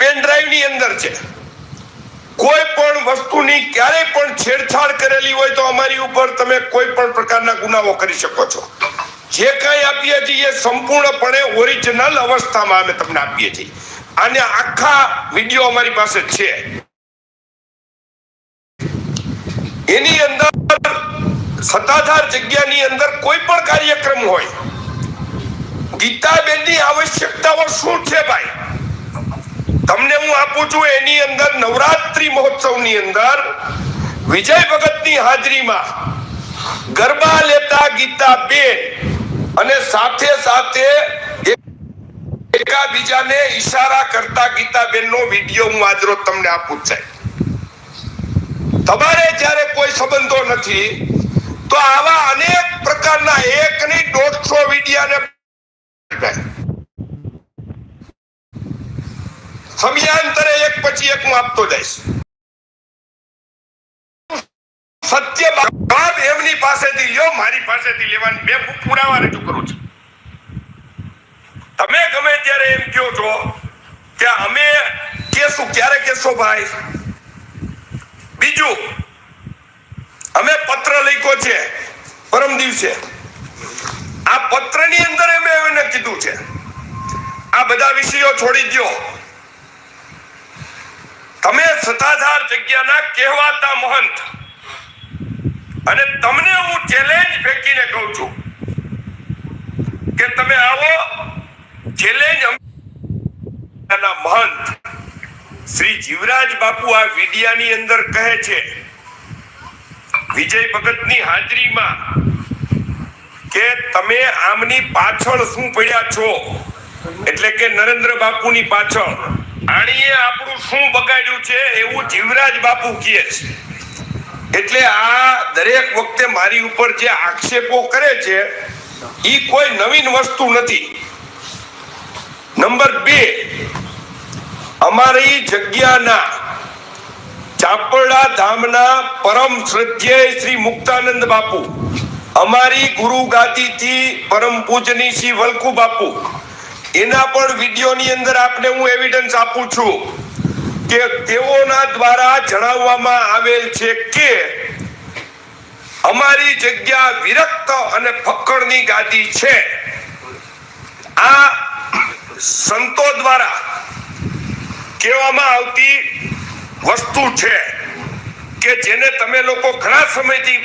Pen ડ્રાઈવની અંદર છે. કોઈ પણ વસ્તુની ક્યારેય પણ છેડછાડ કરેલી હોય તો અમારી ઉપર તમે કોઈ પણ પ્રકારના ગુનાઓ કરી શકો છો. જે કાંઈ આપીએ છીએ સંપૂર્ણપણે ઓરિજિનલ અવસ્થામાં અમે તમને આપીએ છીએ. અને આખા વીડિયો અમારી પાસે છે. એની અંદર સત્તાધાર જગ્યાની અંદર કોઈ પણ કાર્યક્રમ હોય, ગીતાબેનની આવશ્યકતાઓ શું છે ભાઈ? તમને હું આપું છું એની અંદર નવરાત્રી મહોત્સવની અંદર વિજય ભગતની હાજરીમાં ગરબા લેતા ગીતાબેન અને સાથે સાથે એક- એકાબીજાને ઈશારા કરતા ગીતાબેનનો વીડિયો હું આજરો તમને આપું છે. તમારે જ્યારે કોઈ સંબંધો નથી, તો આવા અનેક પ્રકારના એક નહીં દોઢસો વિડિયાને સમયાંતરે એક પછી એક હું આપતો જઈશ સત્ય બાદ એમની પાસેથી લ્યો મારી પાસેથી લેવાની બે પુરાવા રજૂ કરું છું તમે ગમે ત્યારે એમ કહો છો કે અમે કેશું ક્યારે કેશો ભાઈ બીજું અમે પત્ર લખ્યો છે પરમ દિવસે આ પત્રની અંદર અમે એને કીધું છે આ બધા વિષયો છોડી દો સત્તાધાર જગ્યાના કહેવાતા મહંત. અને તમને હું ચેલેન્જ ફેંકીને કહું છું કે તમે આવો ચેલેન્જ મહંત શ્રી જીવરાજ બાપુ આ વિડિયાની અંદર કહે છે, વિજય ભગતની હાજરીમાં કે તમે આમની પાછળ શું પડ્યા છો? એટલે કે નરેન્દ્ર બાપુની પાછળ. આણીએ આપણું શું બગાડ્યું છે એવું જીવરાજ બાપુ કહે છે. એટલે આ દરેક વખતે મારી ઉપર જે આક્ષેપો કરે છે એ કોઈ નવીન વસ્તુ નથી. નંબર બે, અમારી જગ્યાના ચાપરડા ધામના પરમ શ્રદ્ધેય શ્રી મુક્તાનંદ બાપુ, અમારી ગુરુ ગાદીથી પરમ પૂજની શ્રી વલકુ બાપુ એના પણ વિડીયોની અંદર આપને હું એવિડન્સ આપું છું કે તેઓના દ્વારા જણાવવામાં આવેલ છે કે અમારી જગ્યા વિરક્ત અને ફક્કડની ગાદી છે. આ સંતો દ્વારા કહેવામાં આવતી વસ્તુ છે કે જેને તમે લોકો ઘણા સમયથી